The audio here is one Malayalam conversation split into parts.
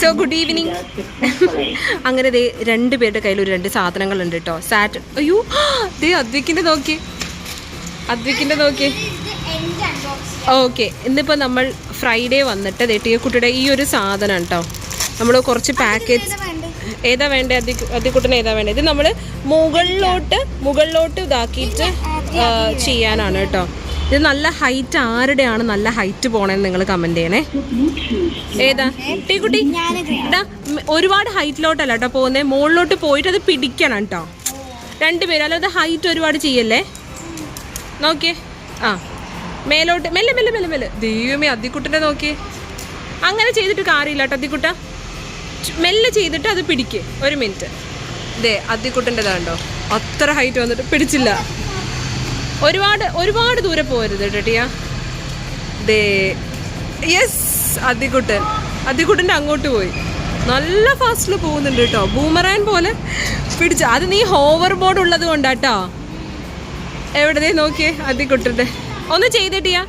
സോ ഗുഡ് ഈവനിങ് അങ്ങനെ ദേ രണ്ട് പേരുടെ കയ്യിൽ ഒരു രണ്ട് സാധനങ്ങളുണ്ട് കേട്ടോ സാറ്റ് അയ്യോ ദേ അദ്വിക്കിന്റെ നോക്കി. അദ്വിക്കിന്റെ നോക്കി. ഓക്കെ ഇന്നിപ്പോൾ നമ്മൾ ഫ്രൈഡേ വന്നിട്ട് ദേ ടീക്കുട്ടിയുടെ ഈ ഒരു സാധനം കേട്ടോ നമ്മൾ കുറച്ച് പാക്കേജ് ഏതാ വേണ്ടേ അതി അതിക്കുട്ടന് ഏതാ വേണ്ടത് ഇത് നമ്മൾ മുകളിലോട്ട് മുകളിലോട്ട് ഇതാക്കിയിട്ട് ചെയ്യാനാണ് കേട്ടോ ഇത് നല്ല ഹൈറ്റ് ആരുടെയാണ് നല്ല ഹൈറ്റ് പോണേന്ന് നിങ്ങൾ കമന്റ് ചെയ്യണേ. ഏതാ? ടീക്കുട്ടി ഇതാ ഒരുപാട് ഹൈറ്റിലോട്ടല്ല കേട്ടോ പോകുന്നത് മുകളിലോട്ട് പോയിട്ട് അത് പിടിക്കണം കേട്ടോ രണ്ടുപേരും അല്ലാതെ ഹൈറ്റ് ഒരുപാട് ചെയ്യല്ലേ? നോക്കിയേ. ആ. മേലോട്ട് മെല്ലെ മെല്ലെ മെല്ലെ മെല്ലെ. ദൈവമേ അതിക്കുട്ടനെ നോക്കിയേ അങ്ങനെ ചെയ്തിട്ട് കാര്യമില്ല കേട്ടോ അതിക്കുട്ട മെല്ലെ ചെയ്തിട്ട് അത് പിടിക്കേ. ഒരു മിനിറ്റ് ദേ അതിക്കുട്ടന്റെതാണ്ടോ അത്ര ഹൈറ്റ് വന്നിട്ട് പിടിച്ചില്ല. ഒരുപാട് ഒരുപാട് ദൂരെ പോകരുത് കേട്ടിയാ ദേ യെസ് അതികുട്ടൻ. അതികുട്ടന്റെ അങ്ങോട്ട് പോയി. നല്ല ഫാസ്റ്റിൽ പോകുന്നുണ്ട് കേട്ടോ ബൂമറാൻ പോലെ പിടിച്ചു. അത് നീ ഹോവർ ബോർഡ് ഉള്ളത് കൊണ്ടാട്ടോ എവിടെ ദേ നോക്കിയേ അതികുട്ടന്റെ. ഒന്ന് ചെയ്തിട്ടിയാ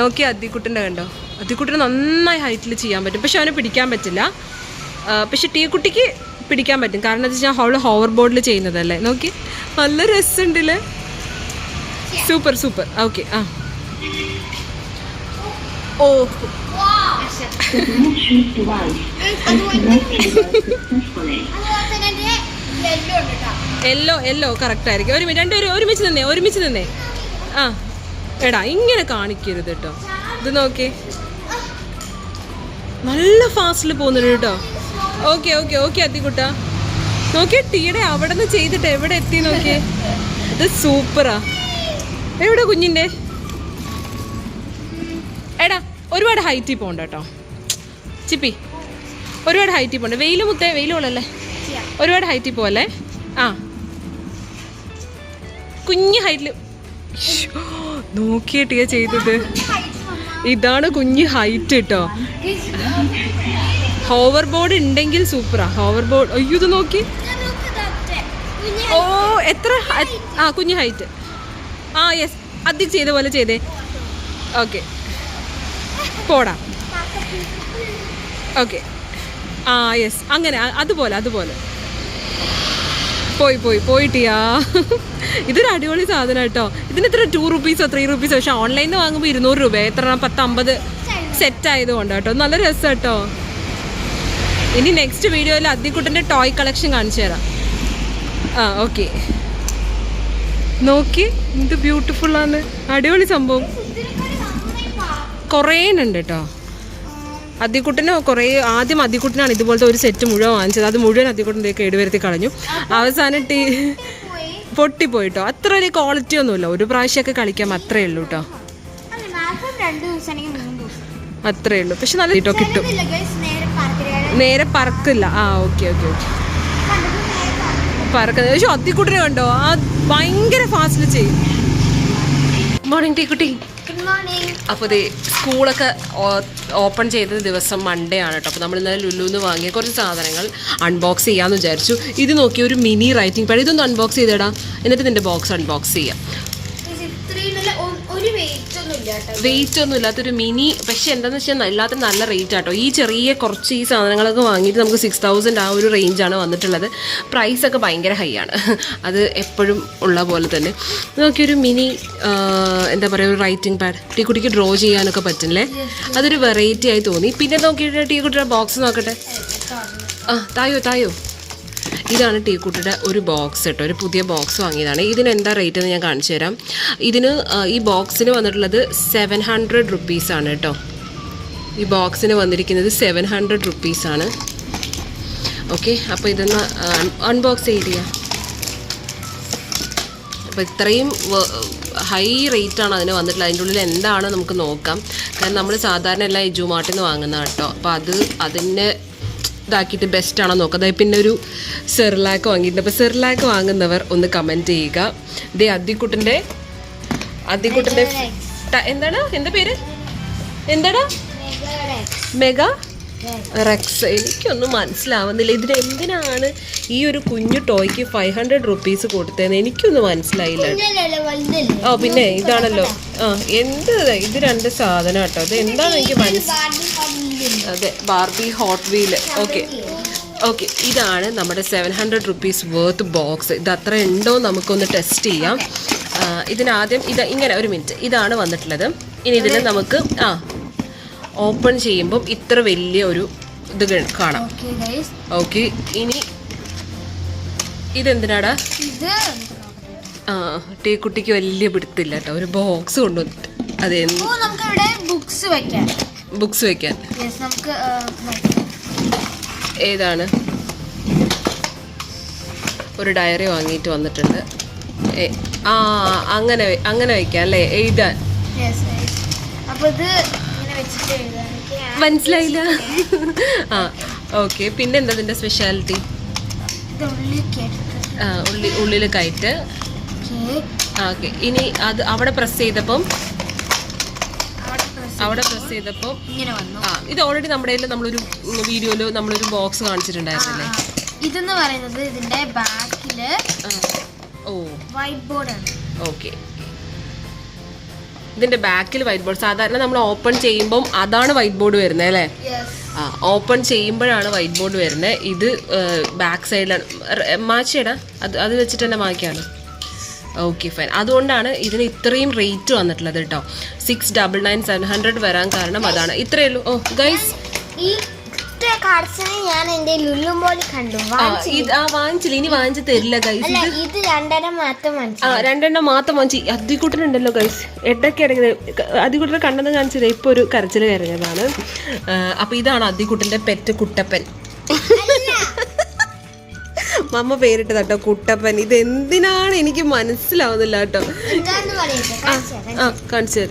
നോക്കിയേ അതികുട്ടന്റെ കണ്ടോ? അദ്ദിക്കുട്ടന് നന്നായി ഹൈറ്റിൽ ചെയ്യാൻ പറ്റും. പക്ഷെ അവനെ പിടിക്കാൻ പറ്റില്ല. പക്ഷെ ടീ കുട്ടിക്ക് പിടിക്കാൻ പറ്റും. കാരണം എന്താ വെച്ചാൽ അവൾ ഹോവർ ബോർഡിൽ ചെയ്യുന്നതല്ലേ. നോക്കി നല്ല രസമുണ്ടല്ലേ? സൂപ്പർ സൂപ്പർ ഓക്കെ ആ ഓ എല്ലോ എല്ലോ കറക്റ്റ് ആയിരിക്കും. ഒരു മിനിറ്റ് രണ്ടുപേരും ഒരുമിച്ച് നിന്നേ ഒരുമിച്ച് നിന്നേ. ആ. എടാ ഇങ്ങനെ കാണിക്കരുത് കേട്ടോ ഇത് നോക്കി. നല്ല ഫാസ്റ്റിൽ പോകുന്നുണ്ട് കേട്ടോ ഓക്കെ ഓക്കെ ഓക്കെ അത്തിക്കുട്ട. നോക്കിയേ ടീടെ അവിടെ നിന്ന് ചെയ്തിട്ട് എവിടെ എത്തി നോക്കിയേ? ഇത് സൂപ്പറാ. എവിടെ കുഞ്ഞിന്റെ? എടാ ഒരുപാട് ഹൈറ്റിൽ പോകണ്ട കേട്ടോ. ചിപ്പി ഒരുപാട് ഹൈറ്റിൽ പോകണ്ട വെയിൽ മുത്തേ വെയിൽ കൊള്ളല്ലേ? ഒരുപാട് ഹൈറ്റിൽ പോവല്ലേ ആ. കുഞ്ഞ് ഹൈറ്റിൽ നോക്കിയിട്ടിയാ ചെയ്തത്. ഇതാണ് കുഞ്ഞ് ഹൈറ്റ് കേട്ടോ ഹോവർ ബോർഡ് ഉണ്ടെങ്കിൽ സൂപ്പറാ ഹോവർ ബോർഡ് അയ്യോ ഇത് നോക്കി. ഓ എത്ര ആ കുഞ്ഞ് ഹൈറ്റ് ആ യെസ് അധികം ചെയ്ത പോലെ ചെയ്തേ. ഓക്കെ പോടാ. ഓക്കെ ആ യെസ് അങ്ങനെ അതുപോലെ അതുപോലെ. പോയി പോയി പോയിട്ടിയാ. ഇതൊരു അടിപൊളി സാധനം കേട്ടോ. ഇതിന് ഇത്ര ടു റുപ്പീസോ ത്രീ റുപ്പീസോ പക്ഷെ ഓൺലൈനിൽ നിന്ന് വാങ്ങുമ്പോൾ ഇരുന്നൂറ് രൂപ എത്ര പത്ത് അമ്പത് സെറ്റ് ആയതുകൊണ്ട് കേട്ടോ. നല്ല രസം കേട്ടോ. ഇനി നെക്സ്റ്റ് വീഡിയോയിൽ അദ്ദിക്കുട്ടന്റെ ടോയ് കളക്ഷൻ കാണിച്ചു തരാം. ആ ഓക്കെ നോക്കി. എന്ത് ബ്യൂട്ടിഫുൾ ആണ്. അടിപൊളി സംഭവം. കുറേ ഉണ്ട് കേട്ടോ അദ്ദിക്കുട്ടന് കുറേ ആദ്യം അദ്ദിക്കുട്ടനാണ് ഇതുപോലത്തെ ഒരു സെറ്റ് മുഴുവൻ വാങ്ങിച്ചത്. അത് മുഴുവൻ അദ്ദിക്കുട്ടന്റെ കേടുവരുത്തി കളഞ്ഞു. അവസാനം ടീ പൊട്ടിപ്പോയിട്ടോ അത്ര വലിയ ക്വാളിറ്റി ഒന്നുമില്ല. ഒരു പ്രാവശ്യമൊക്കെ കളിക്കാം അത്രേ ഉള്ളൂ കേട്ടോ അത്രേ ഉള്ളൂ. പക്ഷെ നല്ല കേട്ടോ. കിട്ടും നേരെ പറക്കില്ല. ആ ഓക്കെ ഓക്കെ ഓക്കെ. പറക്കുന്നത്. പക്ഷെ അത്തിക്കുട്ടിനെ കണ്ടോ? ആ ഭയങ്കര ഫാസ്റ്റിൽ ചെയ്യും. മോർണിംഗ് ടീക്കുട്ടി Good morning. അപ്പോൾ ഇത് സ്കൂളൊക്കെ ഓപ്പൺ ചെയ്ത ദിവസം മൺഡേ ആണ് കേട്ടോ അപ്പോൾ നമ്മൾ ഇന്നലെ ലുലുന്ന് വാങ്ങിയ കുറച്ച് സാധനങ്ങൾ അൺബോക്സ് ചെയ്യാമെന്ന് വിചാരിച്ചു. ഇത് നോക്കി ഒരു മിനി റൈറ്റിംഗ് പാഡ് ഇതൊന്ന് അൺബോക്സ് ചെയ്തിടാം. എന്നിട്ട് നിന്റെ ബോക്സ് അൺബോക്സ് ചെയ്യാം. ഒരു വെയിറ്റ് വെയിറ്റ് ഒന്നും ഇല്ലാത്തൊരു മിനി പക്ഷെ എന്താന്ന് വെച്ചാൽ എല്ലാത്തിനും നല്ല റേറ്റ് ആട്ടോ ഈ ചെറിയ കുറച്ച് ഈ സാധനങ്ങളൊക്കെ വാങ്ങിയിട്ട് നമുക്ക് സിക്സ് തൗസൻഡ് ആ ഒരു റേഞ്ചാണ് വന്നിട്ടുള്ളത്. പ്രൈസ് ഒക്കെ ഭയങ്കര ഹൈ ആണ്. അത് എപ്പോഴും ഉള്ള പോലെ തന്നെ. നോക്കിയൊരു മിനി എന്താ പറയുക ഒരു റൈറ്റിംഗ് പാഡ് ടീ കുട്ടിക്ക് ഡ്രോ ചെയ്യാനൊക്കെ പറ്റില്ലേ അതൊരു വെറൈറ്റി ആയി തോന്നി. പിന്നെ നോക്കിയിട്ട് ടീ കുട്ടിയുടെ ബോക്സ് നോക്കട്ടെ? ആ തായോ തായോ? ഇതാണ് ടീ കുട്ടിയുടെ ഒരു ബോക്സ് കേട്ടോ ഒരു പുതിയ ബോക്സ് വാങ്ങിയതാണ്. ഇതിന് എന്താ റേറ്റ് എന്ന് ഞാൻ കാണിച്ചു തരാം. ഇതിന് ഈ ബോക്സിന് വന്നിട്ടുള്ളത് സെവൻ ഹൺഡ്രഡ് റുപ്പീസാണ് കേട്ടോ. ഈ ബോക്സിന് വന്നിരിക്കുന്നത് സെവൻ ഹൺഡ്രഡ് റുപ്പീസാണ് ഓക്കെ അപ്പോൾ ഇതൊന്ന് അൺബോക്സ് ചെയ്തിയ അപ്പോൾ ഇത്രയും ഹൈ റേറ്റാണ് അതിന് വന്നിട്ടുള്ളത്. അതിന്റെ ഉള്ളിൽ എന്താണ് നമുക്ക് നോക്കാം. കാരണം നമ്മൾ സാധാരണ എല്ലാം ഇജുമാട്ടിൽ നിന്ന് വാങ്ങുന്ന കേട്ടോ. അപ്പോൾ അത് അതിന്റെ ഇതാക്കിയിട്ട് ബെസ്റ്റ് ആണോ നോക്കുക അതായത് പിന്നെ ഒരു സെർലാക്ക് വാങ്ങിയിട്ടുണ്ട്. അപ്പോൾ സെർലാക്ക് വാങ്ങുന്നവർ ഒന്ന് കമന്റ് ചെയ്യുക. ഇതേ അദ്ദിക്കുട്ടന്റെ അദ്ദിക്കുട്ടന്റെ എന്താണ് എന്താ പേര്? എന്താടാ? മെഗാ റെക്സ് എനിക്കൊന്നും മനസ്സിലാവുന്നില്ല. ഇതിന് എന്തിനാണ് ഈ ഒരു കുഞ്ഞു ടോയ്ക്ക് ഫൈവ് ഹൺഡ്രഡ് റുപ്പീസ് കൊടുത്തതെന്ന് എനിക്കൊന്നും മനസ്സിലായില്ല. ഓ പിന്നെ ഇതാണല്ലോ. ആ എന്ത് ഇത്? രണ്ട് സാധനം കേട്ടോ. ഇത് എന്താണ് എനിക്ക് മനസ്സിലായി അതെ Barbie Hot Wheel okay okay ഇതാണ് നമ്മുടെ seven hundred rupees worth box ഇത് അത്ര ഉണ്ടോ നമുക്കൊന്ന് ടെസ്റ്റ് ചെയ്യാം. ഇതിനാദ്യം ഇത് ഇങ്ങനെ ഒരു മിനിറ്റ് ഇതാണ് വന്നിട്ടുള്ളത്. ഇനി ഇതിന് നമുക്ക് ആ ഓപ്പൺ ചെയ്യുമ്പം ഇത്ര വലിയ ഒരു ഇത് കാണാം. ഓക്കെ ഇനി ഇതെന്തിനാടാ? ഇത് ആ ടീ കുട്ടിക്ക് വലിയ പിടുത്തില്ല കേട്ടോ. ഒരു ബോക്സ് കൊണ്ടുവന്നിട്ട്. അതെ ബുക്സ് വെക്കാം. ബുക്സ് വെക്കാൻ. നമുക്ക് ഏതാണ്? ഒരു ഡയറി വാങ്ങിയിട്ട് വന്നിട്ടുണ്ട്. ആ അങ്ങനെ അങ്ങനെ വെക്കാം അല്ലേ? എഴുതാൻ. മനസ്സിലായില്ല? ആ ഓക്കെ. പിന്നെ എന്താ ഇതിന്റെ സ്പെഷ്യാലിറ്റി കേട്ടിട്ട് ഉള്ളി ഉള്ളിൽ കയറ്റ്. ആ ഓക്കെ. ഇനി അത് അവിടെ പ്രസ് ചെയ്തപ്പം അവിടെ പ്രസ് ചെയ്തപ്പോ ഇങ്ങനെ വന്നു. ആ ഇത് ഓൾറെഡി നമ്മുടെ കയ്യിൽ നമ്മളൊരു വീഡിയോയിൽ നമ്മളൊരു ബോക്സ് കാണിച്ചിട്ടുണ്ടായിരുന്നില്ലേ? ഇതെന്ന് പറയുന്നത് ഇതിന്റെ ബാക്കിൽ ഓ. വൈറ്റ് ബോർഡ് ആണ്. ഓക്കെ ഇതിന്റെ ബാക്കിൽ വൈറ്റ് ബോർഡ് സാധാരണ നമ്മൾ ഓപ്പൺ ചെയ്യുമ്പോൾ അതാണ് വൈറ്റ് ബോർഡ് വരുന്നത് അല്ലേ? ആ ഓപ്പൺ ചെയ്യുമ്പോഴാണ് വൈറ്റ് ബോർഡ് വരുന്നത്. ഇത് ബാക്ക് സൈഡിലാണ് മാച്ചേടാ അത് അത് വെച്ചിട്ട് തന്നെ മാക്കിയാണ് ഓക്കെ ഫൈൻ അതുകൊണ്ടാണ് ഇതിന് ഇത്രയും റേറ്റ് വന്നിട്ടുള്ളത് കേട്ടോ six double nine seven hundred വരാൻ കാരണം അതാണ്. ഇത്രയേ ഉള്ളൂ. ഓ ഗൈസ് ഈ കാർഡ്സിനെ ഞാൻ എന്റെ ലുല്ലും പോലെ കണ്ടു. ആ വാങ്ങിച്ചില്ല? ഇനി വാങ്ങിച്ചു തരില്ല ഗൈസ് ഇത് രണ്ടര മാത്രം ആ രണ്ടെണ്ണം മാത്രം വാങ്ങിച്ച്. അതികൂട്ടനുണ്ടല്ലോ ഗൈസ് എട്ടൊക്കെ ഇറങ്ങിയത് അതികൂട്ടനെ കണ്ടെന്ന് കാണിച്ചില്ല? ഇപ്പൊ ഒരു കരച്ചിൽ കരഞ്ഞതാണ് അപ്പൊ ഇതാണ് അതികൂട്ടന്റെ പെറ്റ് കുട്ടപ്പൻ. മമ്മ പേരിട്ട് കേട്ടോ കുട്ടപ്പൻ. ഇത് എന്തിനാണ് എനിക്ക് മനസ്സിലാവുന്നില്ല കേട്ടോ ആ കാണിച്ചു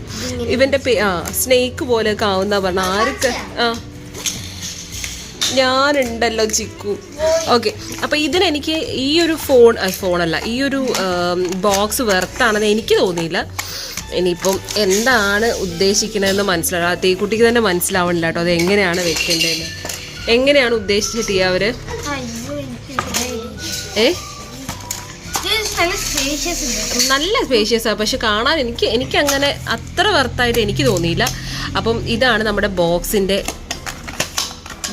ഇവന്റെ പേ ആ സ്നേക്ക് പോലെയൊക്കെ ആവുന്ന പറഞ്ഞ. ആർക്ക് ആ. ഞാനുണ്ടല്ലോ ചിക്കു. ഓക്കെ. അപ്പൊ ഇതിനെനിക്ക് ഈ ഒരു ഫോൺ ഫോണല്ല ഈ ഒരു ബോക്സ് വെർത്താണെന്ന് എനിക്ക് തോന്നിയില്ല. ഇനിയിപ്പം എന്താണ് ഉദ്ദേശിക്കുന്നതെന്ന് മനസ്സിലാവും തീക്കുട്ടിക്ക് തന്നെ മനസ്സിലാവണില്ല കേട്ടോ അത് എങ്ങനെയാണ് വെക്കേണ്ടതെന്ന് എങ്ങനെയാണ് ഉദ്ദേശിച്ചിട്ട് ഈ അവർ? ഏ? നല്ല സ്പേഷ്യസ് ആണ് പക്ഷെ കാണാൻ എനിക്ക് എനിക്ക് അങ്ങനെ അത്ര വർത്തായിട്ട് എനിക്ക് തോന്നിയില്ല. അപ്പം ഇതാണ് നമ്മുടെ ബോക്സിന്റെ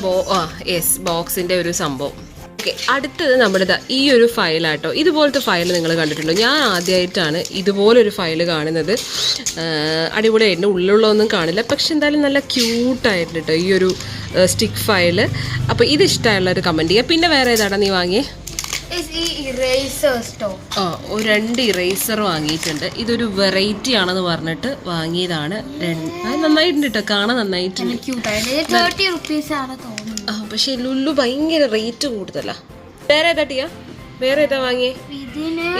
ബോ ആ യെസ് ബോക്സിന്റെ ഒരു സംഭവം. ഓക്കെ അടുത്തത് നമ്മുടെ ഈ ഒരു ഫയലാട്ടോ ഇതുപോലത്തെ ഫയൽ നിങ്ങൾ കണ്ടിട്ടുണ്ടോ? ഞാൻ ആദ്യമായിട്ടാണ് ഇതുപോലൊരു ഫയൽ കാണുന്നത്. അടിപൊളിയായിരുന്നു ഉള്ളിലുള്ളതൊന്നും കാണില്ല. പക്ഷെ എന്തായാലും നല്ല ക്യൂട്ടായിട്ടുണ്ട് കേട്ടോ ഈ ഒരു സ്റ്റിക്ക് ഫയൽ അപ്പോൾ ഇത് ഇഷ്ടമുള്ളവർ കമന്റ് ചെയ്യുക പിന്നെ വേറെ ഏതാടാ നീ വാങ്ങിയേ? രണ്ട് ഇറേസർ വാങ്ങിയിട്ടുണ്ട്. ഇതൊരു വെറൈറ്റി ആണെന്ന് പറഞ്ഞിട്ട് വാങ്ങിയതാണ്. അത് നന്നായിട്ടുണ്ട് കേട്ടോ കാണാൻ നന്നായിട്ടുണ്ട്. ആ പക്ഷെ ലുല്ലു ഭയങ്കര റേറ്റ് കൂടുതലാ. വേറെ ഏതാ ടിയാ? വേറെ ഏതാ വാങ്ങിയേ?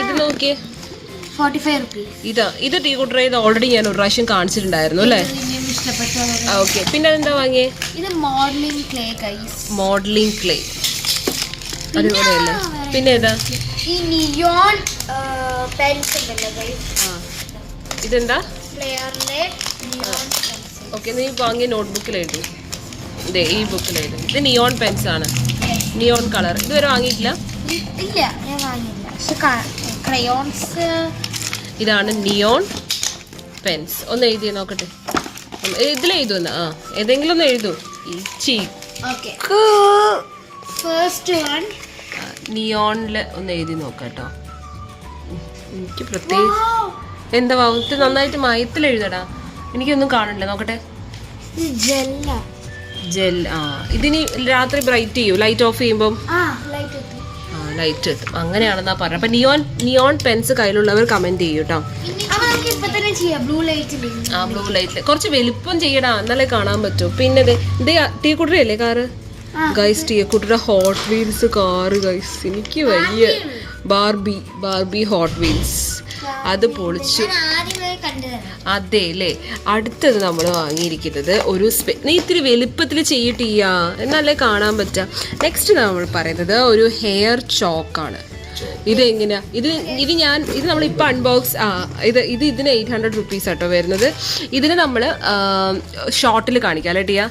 ഇത് നോക്കിയേ. ഇതാ ഇത് ടീ കൂട്ടർ ഇത് ഓൾറെഡി ഞാൻ ഒരു പ്രാവശ്യം കാണിച്ചിട്ടുണ്ടായിരുന്നു അല്ലേ? ഓക്കെ. പിന്നെ അതെന്താ വാങ്ങിയേ? ഇത് മോഡലിംഗ് ക്ലേ മോഡലിംഗ് ക്ലേ അടിപൊളിയല്ലേ? പിന്നെ ഏതാ? ഈ നിയോൺ പെൻസ് ഇതെന്താ? ഓക്കെ നീ വാങ്ങിയ നോട്ട്ബുക്കിൽ എഴുതി. ഇതേ ഈ ബുക്കിൽ എഴുതി. ഇത് നിയോൺ പെൻസ് ആണ്. നിയോൺ കളർ ഇതുവരെ വാങ്ങിയിട്ടില്ല? ഇല്ല ഞാൻ വാങ്ങിയില്ല. പക്ഷെ ക്രയോൺസ് ഇതാണ് നിയോൺ പെൻസ് ഒന്ന് എഴുതി നോക്കട്ടെ. ഇതിൽ എഴുതുന്ന ആ ഏതെങ്കിലും ഒന്ന് എഴുതൂ. ഈ ചീ ഫസ്റ്റ് വൺ നിയോണിൽ ഒന്ന് എഴുതി നോക്കട്ടോ. എനിക്ക് പ്രത്യേകിച്ച് എന്താ വകുത്ത് നന്നായിട്ട് മയത്തിൽ എഴുതടാ. എനിക്കൊന്നും കാണില്ല നോക്കട്ടെ. ഇത് ജെൽ ആ. ഇതിനി രാത്രി ബ്രൈറ്റ് ചെയ്യൂ. ലൈറ്റ് ഓഫ് ചെയ്യുമ്പം. ലൈറ്റ് എത്തി ലൈറ്റ് അങ്ങനെയാണെന്നാ പറഞ്ഞത്. അപ്പൊ നിയോൺ നിയോൺ പെൻസ് കയ്യിലുള്ളവർ കമന്റ് ചെയ്യൂ കേട്ടോ ലൈറ്റ് ആ ബ്ലൂ ലൈറ്റിൽ കുറച്ച് വലിപ്പം ചെയ്യടാ. എന്നാലേ കാണാൻ പറ്റൂ. പിന്നെ ഇതേ ടീ കുട്ടറയല്ലേ കാറ്? ഗൈസ് ടീ കുട്ടറ ഹോട്ട് വീൽസ് കാറ് ഗൈസ് എനിക്ക് വലിയ ബാർബി ബാർബി ഹോട്ട് വീൽസ് അത് പൊളിച്ചു അതെ അല്ലേ? അടുത്തത് നമ്മൾ വാങ്ങിയിരിക്കുന്നത് ഒരു സ്പെ നീ ഇത്തിരി വലുപ്പത്തിൽ ചെയ്യട്ടിയാ എന്നല്ലേ കാണാൻ പറ്റുക നെക്സ്റ്റ് നമ്മൾ പറയുന്നത് ഒരു ഹെയർ ചോക്കാണ് ഇത് എങ്ങനെയാ? ഇത് ഇത് ഞാൻ ഇത് നമ്മൾ ഇപ്പൊ അൺബോക്സ് ആ ഇത് ഇത് ഇതിന് എയ്റ്റ് ഹൺഡ്രഡ് റുപ്പീസ് ആട്ടോ വരുന്നത്. ഇതിന് നമ്മൾ ഷോർട്ടിൽ കാണിക്കാം അല്ലേ ടിയ?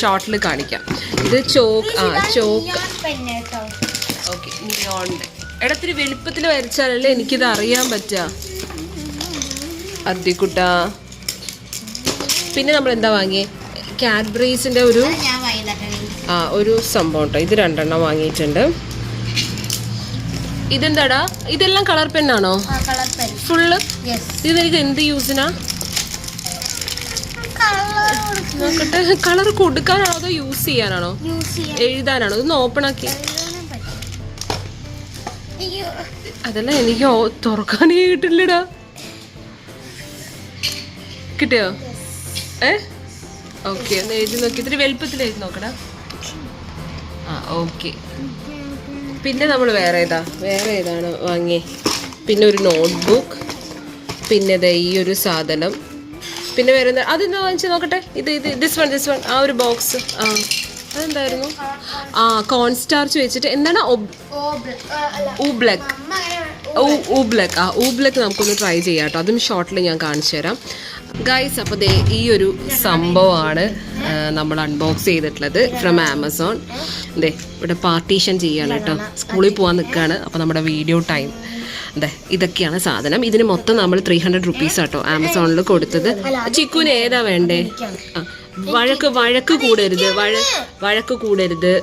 ഷോർട്ടിൽ കാണിക്കാം. ഇത് ചോക്ക് ആ ചോക്ക്. ഓക്കെ നിയോണിന്റെ ഇടത്തിരി വലുപ്പത്തിൽ വരച്ചാലല്ലേ എനിക്കിത് അറിയാൻ പറ്റുക അദ്ദിക്കുട്ട പിന്നെ നമ്മൾ എന്താ വാങ്ങിയേ? കാഡ്ബറീസിന്റെ ഒരു ആ ഒരു സംഭവം കേട്ടോ ഇത് രണ്ടെണ്ണം വാങ്ങിയിട്ടുണ്ട്. ഇതെന്താടാ? ഇതെല്ലാം കളർ പെണ്ണാണോ? പെൻ. ഫുള്ള്? യെസ് ഇത് എനിക്ക് എന്ത് യൂസിനാ? കളർ നോക്കട്ടെ. കളർ കൊടുക്കാനാണോ അതോ യൂസ് ചെയ്യാനാണോ? എഴുതാനാണോ? ഇതൊന്ന് ഓപ്പൺ ആക്കി. അതല്ല എനിക്ക് തുറക്കാനേ കിട്ടില്ലടാ. കിട്ടിയോ? ഏ? ഓക്കെ ഒന്ന് എഴുതി നോക്കി. ഇത്തിരി വലുപ്പത്തിൽ എഴുതി നോക്കടാ. ആ ഓക്കെ പിന്നെ നമ്മൾ വേറെ ഏതാ? വേറെ ഏതാണ് വാങ്ങി പിന്നെ ഒരു നോട്ട്ബുക്ക് പിന്നെ ദേ ഈ ഒരു സാധനം. പിന്നെ വേറെ എന്താ? അതെന്താ വാങ്ങിച്ചു നോക്കട്ടെ? ഇത് ഇത് ദിസ് വൺ ദിസ് വൺ ആ ഒരു ബോക്സ് ആ. അതെന്തായിരുന്നു? ആ കോൺ സ്റ്റാർച്ച് വെച്ചിട്ട് എന്താണ്? ഊബ്ലക്ക് ഊബ്ലക്ക് ആ ഊബ്ലക്ക് നമുക്കൊന്ന് ട്രൈ ചെയ്യാം കേട്ടോ. അതും ഷോർട്ടിൽ ഞാൻ കാണിച്ചു തരാം ഗൈസ് അപ്പോൾ ഈ ഒരു സംഭവമാണ് നമ്മൾ അൺബോക്സ് ചെയ്തിട്ടുള്ളത് ഫ്രം ആമസോൺ അതെ ഇവിടെ പാർട്ടീഷൻ ചെയ്യാണ് കേട്ടോ. സ്കൂളിൽ പോകാൻ നിൽക്കുകയാണ് അപ്പോൾ നമ്മുടെ വീഡിയോ ടൈം അതെ ഇതൊക്കെയാണ് സാധനം. ഇതിന് മൊത്തം നമ്മൾ ത്രീ ഹൺഡ്രഡ് റുപ്പീസ് ആട്ടോ ആമസോണിൽ കൊടുത്തത്. ചിക്കുന് ഏതാ വേണ്ടേ? വഴക്ക് വഴക്ക് കൂടരുത്. വഴ വഴക്ക് കൂടരുത്.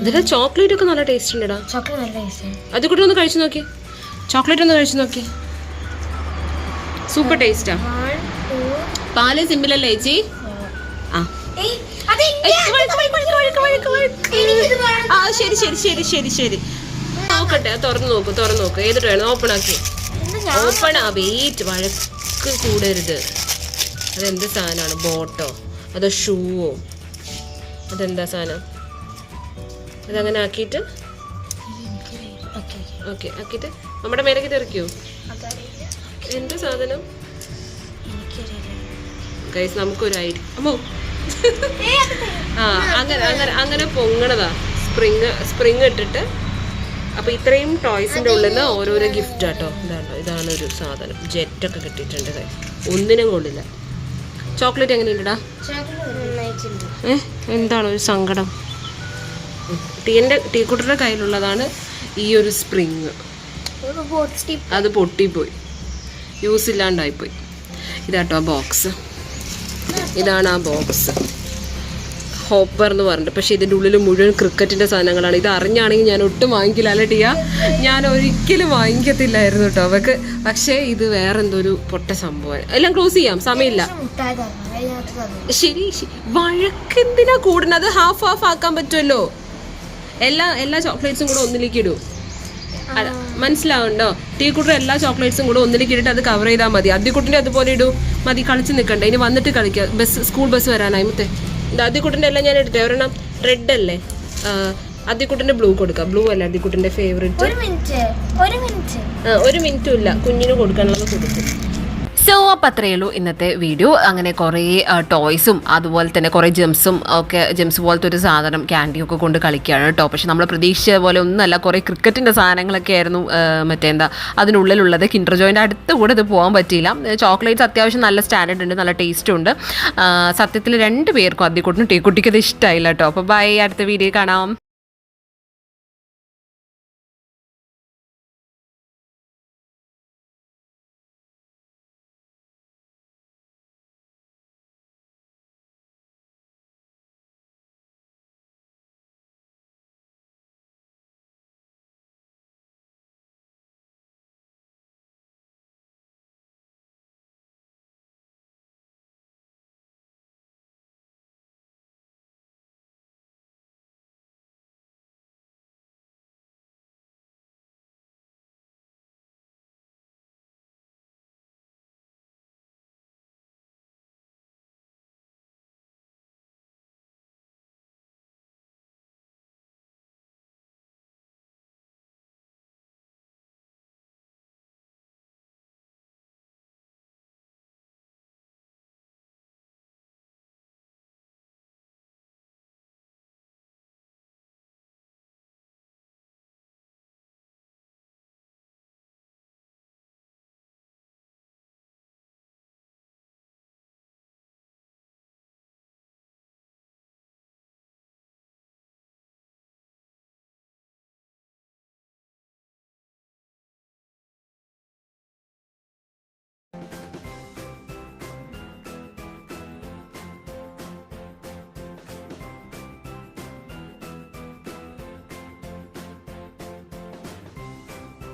ഇതിന്റെ ചോക്ലേറ്റ് ഒക്കെ നല്ല ടേസ്റ്റ് ഉണ്ടടാ. ടേസ്റ്റ് അത് കൂടെ ഒന്ന് കഴിച്ചു നോക്കി. ചോക്ലേറ്റ് ഒന്ന് കഴിച്ചു നോക്കി. സൂപ്പർ ടേസ്റ്റാ പാൽ സിമ്പിളല്ലേ ചേച്ചി? ആ. ആ ശരി ശരി ശരി ശരി ശരി. നോക്കട്ടെ തുറന്നു നോക്ക് തുറന്നു നോക്ക്. ഏതിട്ട് വേണം? ഓപ്പൺ ആക്കി. ഓപ്പൺ ആ വെയിറ്റ് വഴക്ക് കൂടരുത്. അതെന്ത് സാധനമാണ്? ബോട്ടോ അതോ ഷൂവോ അതെന്താ സാധനം? അതങ്ങനെ ആക്കിയിട്ട്? ഓക്കെ ആക്കിയിട്ട്? നമ്മുടെ മേലേക്ക് തെറിക്കോ എന്ത് സാധനം? ഗൈസ് നമുക്കൊരു ഐഡിയ അമ്മോ. ആ അങ്ങനെ അങ്ങനെ അങ്ങനെ പൊങ്ങണതാ. സ്പ്രിങ് സ്പ്രിങ് ഇട്ടിട്ട് അപ്പൊ ഇത്രയും ടോയ്സിന്റെ ഉള്ളിൽ നിന്ന് ഓരോരോ ഗിഫ്റ്റ് ആട്ടോ. ഇതാണോ ഇതാണ് ഒരു സാധനം. ജെറ്റ് ഒക്കെ കിട്ടിയിട്ടുണ്ട് guys. ഒന്നിനും കൊള്ളില്ല. ചോക്ലേറ്റ് എങ്ങനെയുണ്ടടാ? ചോക്ലേറ്റ് നന്നായിട്ടുണ്ട്. ഏ എന്താണ് ഒരു സങ്കടം? ടീന്റെ ടീക്കുട്ടറുടെ കയ്യിലുള്ളതാണ് ഈ ഒരു സ്പ്രിങ്. അത് പൊട്ടിപ്പോയി. യൂസ് ഇല്ലാണ്ടായിപ്പോയി. ഇതാട്ടോ ആ ബോക്സ് ഇതാണ് ആ ബോക്സ് ഹോപ്പർ എന്ന് പറഞ്ഞിട്ട്. പക്ഷേ ഇതിന്റെ ഉള്ളിൽ മുഴുവൻ ക്രിക്കറ്റിന്റെ സാധനങ്ങളാണ്. ഇത് അറിഞ്ഞാണെങ്കിൽ ഞാൻ ഒട്ടും വാങ്ങിക്കില്ല അല്ലേ ടിയ? ഞാൻ ഒരിക്കലും വാങ്ങിക്കത്തില്ലായിരുന്നു കേട്ടോ അവക്ക്. പക്ഷേ ഇത് വേറെ എന്തോ ഒരു പൊട്ട സംഭവം എല്ലാം ക്ലോസ് ചെയ്യാം. സമയമില്ല. ശരി. വഴക്കെന്തിനാ കൂടുന്നത്? ഹാഫ് ഹാഫ് ആക്കാൻ പറ്റുമല്ലോ. എല്ലാ എല്ലാ ചോക്ലേറ്റ്സും കൂടെ ഒന്നിലേക്ക് ഇടൂ. മനസ്സിലാവുണ്ടോ ടീ കുട്ടർ എല്ലാ ചോക്ലേറ്റ്സും കൂടെ ഒന്നിലേക്ക് ഇട്ടിട്ട് അത് കവർ ചെയ്താൽ മതി. അദ്യക്കുട്ടിന്റെ അതുപോലെ ഇടൂ. മതി കളിച്ച് നിൽക്കണ്ട. ഇനി വന്നിട്ട് കളിക്കുക ബസ് സ്കൂൾ ബസ് വരാനായി. മുത്തേ. അതിക്കുട്ടിന്റെ എല്ലാം ഞാൻ എടുത്തേ. ഒരെണ്ണം റെഡ് അല്ലേ? അദ്യക്കുട്ടിന്റെ ബ്ലൂ കൊടുക്കാം. ബ്ലൂ അല്ലേ അദ്യക്കുട്ടിന്റെ ഫേവറേറ്റ് ഒരു മിനിറ്റ് ഒരു മിനിറ്റും ഇല്ല. കുഞ്ഞിന് കൊടുക്കാനുള്ളത് കൊടുക്കും സോ അപ്പം അത്രയേ ഉള്ളൂ ഇന്നത്തെ വീഡിയോ അങ്ങനെ കുറേ ടോയ്സും അതുപോലെ തന്നെ കുറേ ജെംസും ഒക്കെ ജെംസ് പോലത്തെ ഒരു സാധനം ക്യാൻഡിയും ഒക്കെ കൊണ്ട് കളിക്കുകയാണ് കേട്ടോ. പക്ഷെ നമ്മൾ പ്രതീക്ഷിച്ച പോലെ ഒന്നല്ല കുറേ ക്രിക്കറ്റിന്റെ സാധനങ്ങളൊക്കെ ആയിരുന്നു മറ്റേ എന്താ അതിനുള്ളിലുള്ളത്. കിൻഡർ ജോയിന്റെ അടുത്ത് കൂടെ ഇത് പോകാൻ പറ്റിയില്ല. ചോക്ലേറ്റ്സ് അത്യാവശ്യം നല്ല സ്റ്റാൻഡേർഡ് ഉണ്ട് നല്ല ടേസ്റ്റും ഉണ്ട്. സത്യത്തിൽ രണ്ട് പേർക്കും അദ്യക്കുട്ടിനും ടീക്കുട്ടിക്കും ഇത് ഇഷ്ടമായില്ല കേട്ടോ. അപ്പോൾ ബൈ അടുത്ത വീഡിയോ കാണാം.